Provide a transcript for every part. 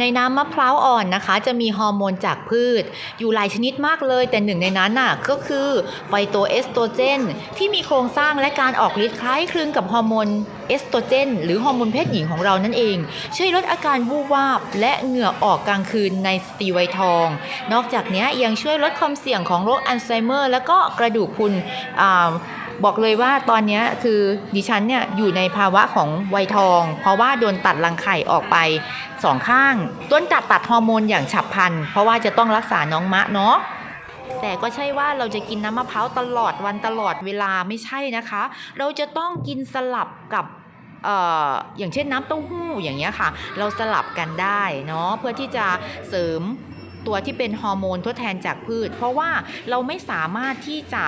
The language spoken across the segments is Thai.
ในน้ำมะพร้าวอ่อนนะคะ จะมีฮอร์โมนจากพืช อยู่หลายชนิดมากเลย แต่หนึ่งในนั้นน่ะก็คือไฟโตเอสโตรเจน ที่มีโครงสร้างและการออกฤทธิ์คล้ายคลึงกับฮอร์โมนเอสโตรเจน หรือฮอร์โมนเพศหญิงของเรานั่นเอง ช่วยลดอาการวูบวาบ และเหงื่อออกกลางคืนในสตรีวัยทอง นอกจากนี้ยังช่วยลดความเสี่ยงของโรคอัลไซเมอร์ และก็กระดูกพรุนอ่า บอกเลยว่าตอนนี้คือดิฉันเนี่ยอยู่ในภาวะของวัยทอง เพราะว่าโดนตัดรังไข่ออกไปสองข้าง ต้นตัดตัดฮอร์โมนอย่างฉับพลัน เพราะว่าจะต้องรักษาน้องมะเนาะแต่ก็ใช่ว่าเราจะกินน้ำมะพร้าวตลอดวันตลอดเวลาไม่ใช่นะคะ เราจะต้องกินสลับกับเอ่ออย่างเช่นน้ำเต้าหู้อย่างเงี้ยค่ะ เราสลับกันได้เนาะเพื่อที่จะเสริม ตัวที่เป็นฮอร์โมนทดแทนจากพืช เพราะว่าเราไม่สามารถที่จะ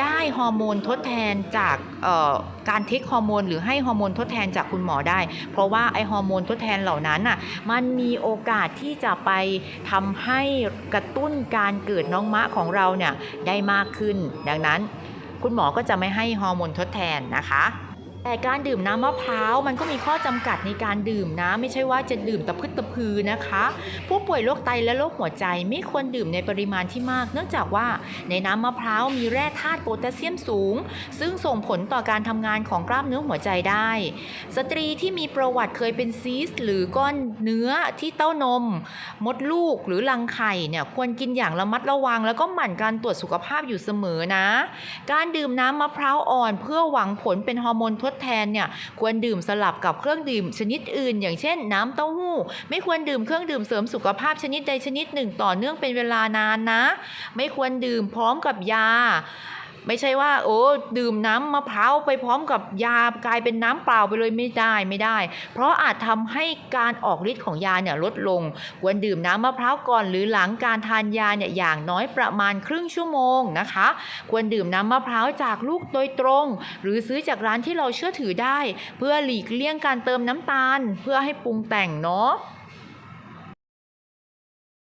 ได้ฮอร์โมนทดแทนจากการเทคฮอร์โมนหรือให้ฮอร์โมนทดแทนจากคุณหมอได้ เพราะว่าไอฮอร์โมนทดแทนเหล่านั้นน่ะมันมีโอกาสที่จะไปทำให้กระตุ้นการเกิดน้องมะของเราเนี่ยได้มากขึ้น ดังนั้นคุณหมอก็จะไม่ให้ฮอร์โมนทดแทนนะคะ แต่การดื่มน้ำมะพร้าวมันก็มีข้อจำกัดในการดื่มนะ ไม่ใช่ว่าจะดื่มตะพึดตะพือนะคะ ผู้ป่วยโรคไตและโรคหัวใจไม่ควรดื่มในปริมาณที่มาก เนื่องจากว่าในน้ำมะพร้าวมีแร่ธาตุโพแทสเซียมสูง ซึ่งส่งผลต่อการทำงานของกล้ามเนื้อหัวใจได้ สตรีที่มีประวัติเคยเป็นซีสหรือก้อนเนื้อที่เต้านม มดลูกหรือรังไข่เนี่ยควรกินอย่างระมัดระวัง แล้วก็หมั่นการตรวจสุขภาพอยู่เสมอนะ การดื่มน้ำมะพร้าวอ่อน เพื่อหวังผลเป็นฮอร์โมนทดแทนเนี่ยควรดื่มสลับกับเครื่องดื่มชนิดอื่น อย่างเช่น น้ำเต้าหู้ ไม่ควรดื่มเครื่องดื่มเสริมสุขภาพชนิดใดชนิดหนึ่งต่อเนื่องเป็นเวลานานนะ ไม่ควรดื่มพร้อมกับยา ไม่ใช่ว่า โอ้ดื่มน้ำมะพร้าวไปพร้อมกับยากลายเป็นน้ำเปล่าไปเลยไม่ได้ไม่ได้ เพราะอาจทำให้การออกฤทธิ์ของยาเนี่ยลดลง ควรดื่มน้ำมะพร้าวก่อนหรือหลังการทานยาเนี่ยอย่างน้อยประมาณครึ่งชั่วโมงนะคะ ควรดื่มน้ำมะพร้าวจากลูกโดยตรง หรือซื้อจากร้านที่เราเชื่อถือได้ เพื่อหลีกเลี่ยงการเติมน้ำตาล เพื่อให้ปรุงแต่งเนาะ